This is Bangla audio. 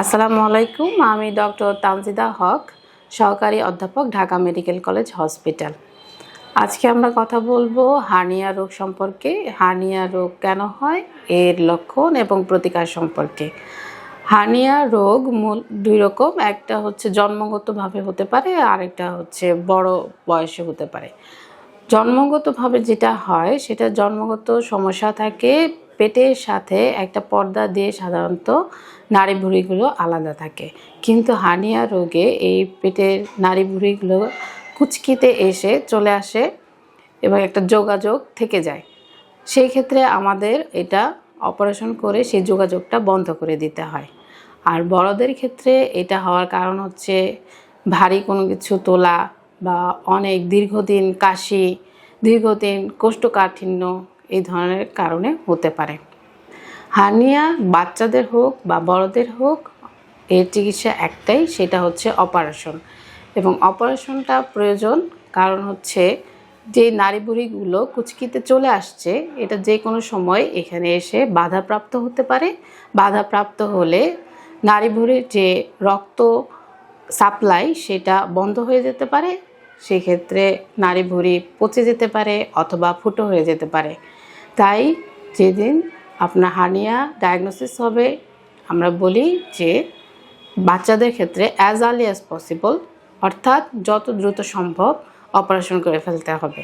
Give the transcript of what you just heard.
আসসালামু আলাইকুম, আমি ডক্টর তানজিদা হক, সহকারী অধ্যাপক, ঢাকা মেডিকেল কলেজ হসপিটাল। আজকে আমরা কথা বলব হার্নিয়া রোগ সম্পর্কে, হার্নিয়া রোগ কেন হয়, এর লক্ষণ এবং প্রতিকার সম্পর্কে। হার্নিয়া রোগ মূল দুই রকম, একটা হচ্ছে জন্মগতভাবে হতে পারে আরেকটা হচ্ছে বড় বয়সে হতে পারে। জন্মগতভাবে যেটা হয়, সেটা জন্মগত সমস্যা থাকে পেটের সাথে একটা পর্দা দিয়ে সাধারণত নাড়ি ভুঁড়িগুলো আলাদা থাকে। কিন্তু হানিয়া রোগে এই পেটের নাড়ি ভুঁড়িগুলো কুচকিতে এসে চলে আসে এবং একটা যোগাযোগ থেকে যায়। সেই ক্ষেত্রে আমাদের এটা অপারেশন করে সেই যোগাযোগটা বন্ধ করে দিতে হয়। আর বড়দের ক্ষেত্রে এটা হওয়ার কারণ হচ্ছে ভারী কোনো কিছু তোলা বা অনেক দীর্ঘদিন কাশি, দীর্ঘদিন কোষ্ঠকাঠিন্য এই ধরনের কারণে হতে পারে। হার্নিয়া বাচ্চাদের হোক বা বড়দের হোক, এর চিকিৎসা একটাই, সেটা হচ্ছে অপারেশন। এবং অপারেশনটা প্রয়োজন, কারণ হচ্ছে যে নাড়িভুড়িগুলো কুচকিতে চলে আসছে, এটা যে কোনো সময় এখানে এসে বাধাপ্রাপ্ত হতে পারে। বাধাপ্রাপ্ত হলে নাড়িভুড়ির যে রক্ত সাপ্লাই, সেটা বন্ধ হয়ে যেতে পারে। সেক্ষেত্রে নাড়ি ভুঁড়ি পচে যেতে পারে অথবা ফুটো হয়ে যেতে পারে। তাই যেদিন আপনার হানিয়া ডায়াগনোসিস হবে, আমরা বলি যে বাচ্চাদের ক্ষেত্রে অ্যাজ আর্লি অ্যাজ পসিবল অর্থাৎ যত দ্রুত সম্ভব অপারেশন করে ফেলতে হবে।